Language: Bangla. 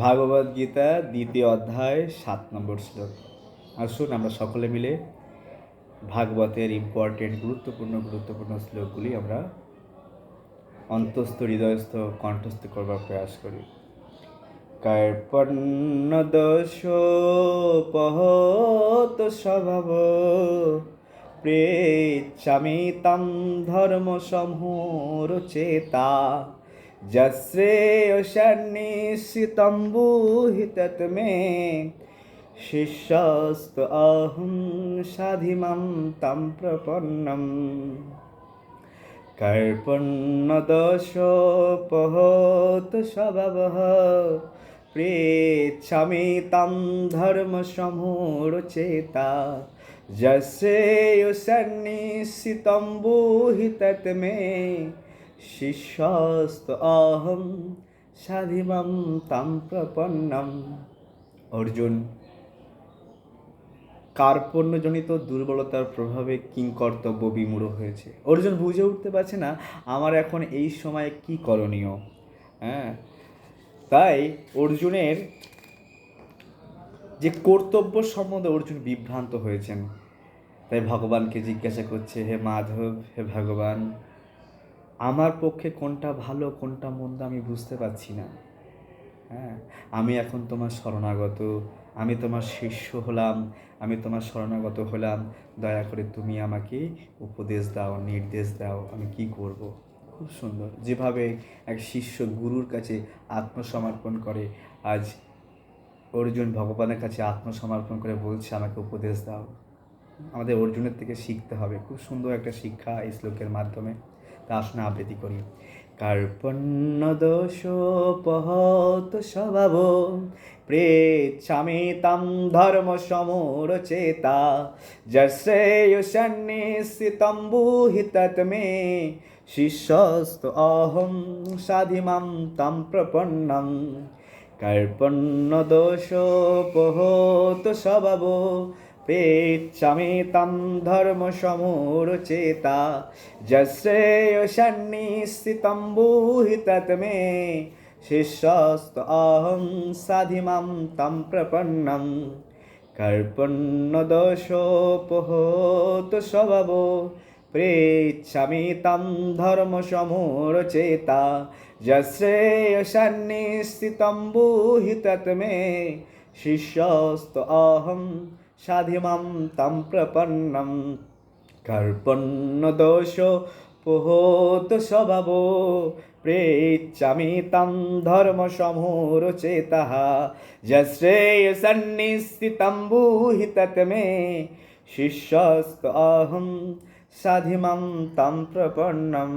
ভাগবত গীতা, দ্বিতীয় অধ্যায়, সাত নম্বর শ্লোক। আসুন আমরা সকলে মিলে ভাগবতের ইম্পর্টেন্ট গুরুত্বপূর্ণ গুরুত্বপূর্ণ শ্লোকগুলি আমরা অন্তস্থ, হৃদয়স্থ, কণ্ঠস্থ করবার প্রয়াস করি। কার্পণ্য দোষ পহত স্বভাব প্রেচ্ছামি ধর্ম সমূর চেতা যশ্রেয়সন্নিশিতম্বুহিতত মে শিষ্যস্ত অহং সাধিমম তম প্রপন্নম কর্পণ্যদোষোপহত স্বভাব প্রেচ্ছামি তাম তম ধর্মসমূরচেতা যশ্রেয়সন্নিশিতম্বুহিতত মে শিষ্যস্ত অহম সাধিমাম তাম প্রপন্নম। অর্জুন, কার্পণ্যজনিত দুর্বলতার প্রভাবে কিংকর্তব্য বিমূঢ় হয়েছে। অর্জুন, বুঝে উঠতে পারছে না আমার এখন এই সময়ে কি করণীয়। হ্যাঁ তাই অর্জুনের যে কর্তব্য সম্বন্ধে অর্জুন বিভ্রান্ত হয়েছেন, তাই ভগবানকে জিজ্ঞাসা করছে, হে মাধব, হে ভগবান আমার পক্ষে কোনটা ভালো, কোনটা মন্দ আমি বুঝতে পারছি না। হ্যাঁ আমি এখন তোমার শরণাগত, আমি তোমার শিষ্য হলাম, আমি তোমার শরণাগত হলাম। দয়া করে তুমি আমাকে উপদেশ দাও, নির্দেশ দাও, আমি কি করব? খুব সুন্দর। যেভাবে এক শিষ্য গুরুর কাছে আত্মসমর্পণ করে, আজ অর্জুন ভগবানের কাছে আত্মসমর্পণ করে বলছে, আমাকে উপদেশ দাও। আমাদের অর্জুনের থেকে শিখতে হবে। খুব সুন্দর একটা শিক্ষা এই শ্লোকের মাধ্যমে। আসুন আবৃত্তি করি। কার্পণ্য দোষোপহত স্বভাব প্রেচ্ছামি তম ধর্ম সমর চেতা যশ্রেয়সন্নিশ্চিতম বুহি তৎ মে, শিষ্যস্ত অহম সাধিমাম তম প্রপন্নম কার্পণ্য দোষোপহত স্বভাব पेच्छमेतं धर्मसमोरुचेता जश्रेयसन्निस्थितं ब्रूहि तत् मे शिष्यस्त अहं साधिमां तं प्रपन्नं कर्पण्यदोषोपहोतु स्वभवो प्रेच्छामि तं धर्मसमोरुचेता जश्रेयसन्निस्थितं ब्रूहि तत् मे शिष्यस्त अहं সাধিমাম তম প্রপন্নম কর্পণ্যদোষ পোহত স্বভাব প্রেচ্ছামি তম ধর্ম সমূরচেতা যশ্রেয়সন্নিশ্চিतं বুহি তत् মে শিষ্যস্ত অহং সাধিমাম তম প্রপন্নম